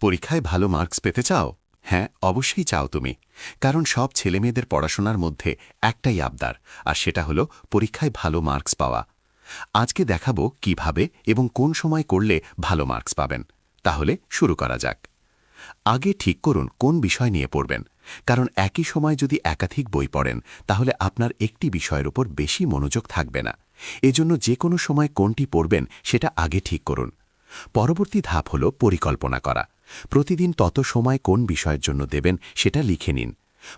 পরীক্ষায় ভালো মার্কস পেতে চাও? হ্যাঁ অবশ্যই চাও তুমি। কারণ সব ছেলেমেয়েদের পড়াশোনার মধ্যে একটাই আবদার, আর সেটা হলো পরীক্ষায় ভালো মার্কস পাওয়া। আজকে দেখাবো কীভাবে এবং কোন সময় করলে ভালো মার্কস পাবেন। তাহলে শুরু করা যাক। আগে ঠিক করুন কোন বিষয় নিয়ে পড়বেন। কারণ একই সময় যদি একাধিক বই পড়েন, তাহলে আপনার একটি বিষয়ের উপর বেশি মনোযোগ থাকবে না। এজন্য যে কোনো সময় কোনটি পড়বেন, সেটা আগে ঠিক করুন। পরবর্তী ধাপ হল পরিকল্পনা করা। প্রতিদিন তত সময় কোন বিষয়ের জন্য দেবেন সেটা লিখে নিন।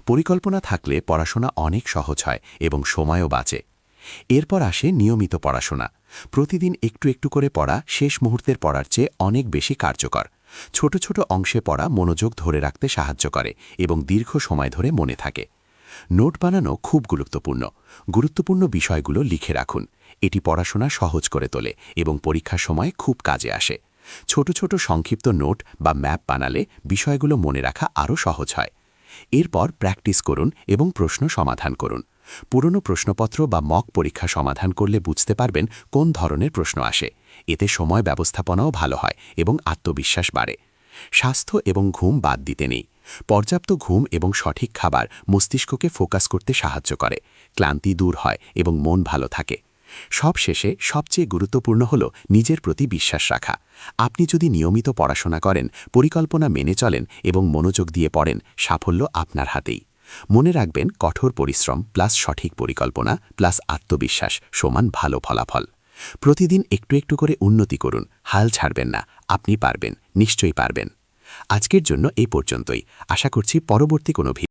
পরিকল্পনা থাকলে পড়াশোনা অনেক সহজ হয় এবং সময়ও বাঁচে। এরপর আসে নিয়মিত পড়াশোনা। প্রতিদিন একটু একটু করে পড়া শেষ মুহূর্তের পড়ার চেয়ে অনেক বেশি কার্যকর। ছোট ছোট অংশে পড়া মনোযোগ ধরে রাখতে সাহায্য করে এবং দীর্ঘ সময় ধরে মনে থাকে। নোট বানানো খুব গুরুত্বপূর্ণ। গুরুত্বপূর্ণ বিষয়গুলো লিখে রাখুন। এটি পড়াশোনা সহজ করে তোলে এবং পরীক্ষার সময় খুব কাজে আসে। ছোট ছোট সংক্ষিপ্ত নোট বা ম্যাপ বানালে বিষয়গুলো মনে রাখা আরও সহজ হয়। এরপর প্র্যাকটিস করুন এবং প্রশ্ন সমাধান করুন। পুরনো প্রশ্নপত্র বা মক পরীক্ষা সমাধান করলে বুঝতে পারবেন কোন ধরনের প্রশ্ন আসে। এতে সময় ব্যবস্থাপনাও ভালো হয় এবং আত্মবিশ্বাস বাড়ে। স্বাস্থ্য এবং ঘুম বাদ দিতে নেই। পর্যাপ্ত ঘুম এবং সঠিক খাবার মস্তিষ্ককে ফোকাস করতে সাহায্য করে, ক্লান্তি দূর হয় এবং মন ভালো থাকে। সব শেষে সবচেয়ে গুরুত্বপূর্ণ হল নিজের প্রতি বিশ্বাস রাখা। আপনি যদি নিয়মিত পড়াশোনা করেন, পরিকল্পনা মেনে চলেন এবং মনোযোগ দিয়ে পড়েন, সাফল্য আপনার হাতেই। মনে রাখবেন কঠোর পরিশ্রম প্লাস সঠিক পরিকল্পনা প্লাস আত্মবিশ্বাস সমান ভালো ফলাফল। প্রতিদিন একটু একটু করে উন্নতি করুন, হাল ছাড়বেন না, আপনি পারবেন, নিশ্চয়ই পারবেন। আজকের জন্য এই পর্যন্তই। আশা করছি পরবর্তী কোনো